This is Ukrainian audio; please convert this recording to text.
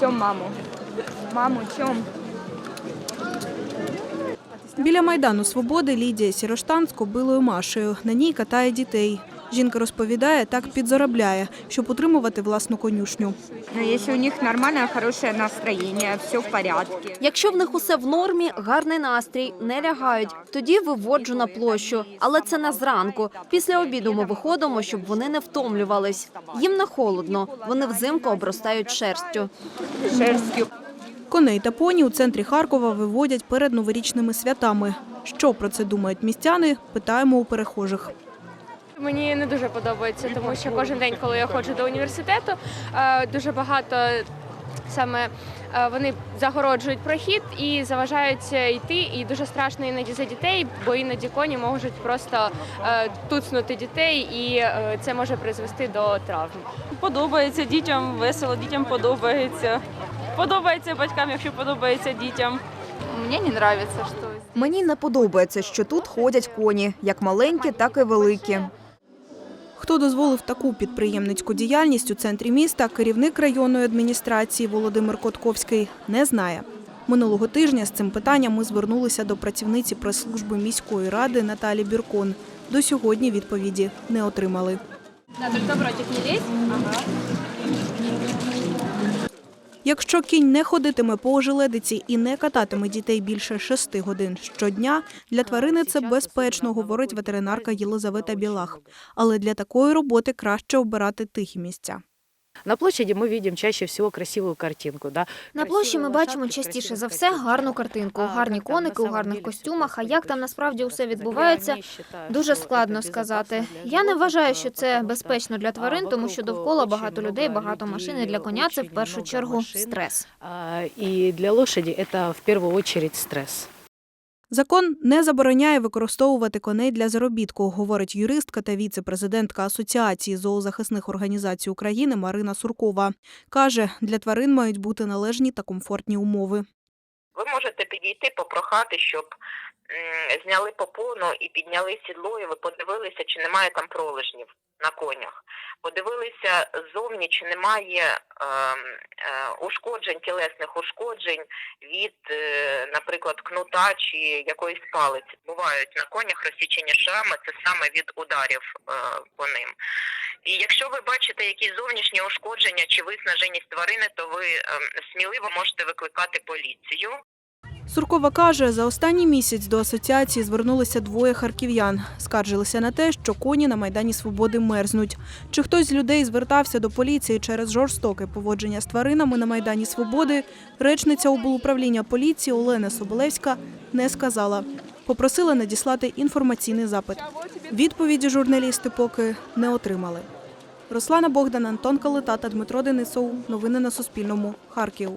Тем маму. Маму, тьом. Біля Майдану Свободи Лідія Сіроштан з кобилою Машею. На ній катає дітей. Жінка розповідає, так підзаробляє, щоб утримувати власну конюшню. Но если у них нормальное, хорошее настроение, все в порядке. Якщо в них усе в нормі, гарний настрій, не лягають, тоді виводжу на площу. Але це на зранку. Після обіду ми виходимо, щоб вони не втомлювались. Їм не холодно, вони взимку обростають шерстю. Шерстью. Коней та поні у центрі Харкова виводять перед новорічними святами. Що про це думають містяни? Питаємо у перехожих. Мені не дуже подобається, тому що кожен день, коли я ходжу до університету, е, дуже багато саме е, вони загороджують прохід і заважають йти. І дуже страшно іноді за дітей, бо іноді коні можуть просто е, туцнути дітей, і е, це може призвести до травм. Подобається дітям, весело, дітям подобається. Подобається батькам, якщо подобається дітям. Мне не нравится, что Мені не подобається, що тут ходять коні, як маленькі, так і великі. Хто дозволив таку підприємницьку діяльність у центрі міста, керівник районної адміністрації Володимир Котковський не знає. Минулого тижня з цим питанням ми звернулися до працівниці прес-служби міської ради Наталі Біркон. До сьогодні відповіді не отримали. Якщо кінь не ходитиме по ожеледиці і не кататиме дітей більше шести годин щодня, для тварини це безпечно, говорить ветеринарка Єлизавета Білах. Але для такої роботи краще обирати тихі місця. На площади мы видим чаще всего красивую картинку. Да? На площі ми Красивые бачимо лошадки, частіше красивые за все картинки. гарну картинку, А гарні как там коники на у самом гарних деле костюмах. А происходит, як там это насправді очень усе интересно. відбувається, Я не считаю, дуже что складно это сказати. безопасно для Я не животных, вважаю, э, що це потому что, безпечно для а, тварин, тому що вокруг довкола очень багато людей, много багато машин. І людей, для коня це в очень першу много чергу машин. стрес. А, И для лошади это в первую очередь стресс. Закон не забороняє використовувати коней для заробітку, говорить юристка та віце-президентка Асоціації зоозахисних організацій України Марина Суркова. Каже, для тварин мають бути належні та комфортні умови. Ви можете підійти, попрохати, щоб зняли попону і підняли сідло, і ви подивилися, чи немає там пролежнів на конях. Подивилися ззовні, чи немає ем, е, ушкоджень, тілесних ушкоджень від, е, наприклад, кнута чи якоїсь палиці. Бувають на конях розсічені шрами, це саме від ударів е, по ним. І якщо ви бачите якісь зовнішні ушкодження чи виснаженість тварини, то ви ем, сміливо можете викликати поліцію. Суркова каже, за останній місяць до асоціації звернулися двоє харків'ян. Скаржилися на те, що коні на Майдані Свободи мерзнуть. Чи хтось з людей звертався до поліції через жорстоке поводження з тваринами на Майдані Свободи, речниця облуправління поліції Олена Соболевська не сказала. Попросила надіслати інформаційний запит. Відповіді журналісти поки не отримали. Руслана Богдан, Антон Калита та Дмитро Денисов. Новини на Суспільному. Харків.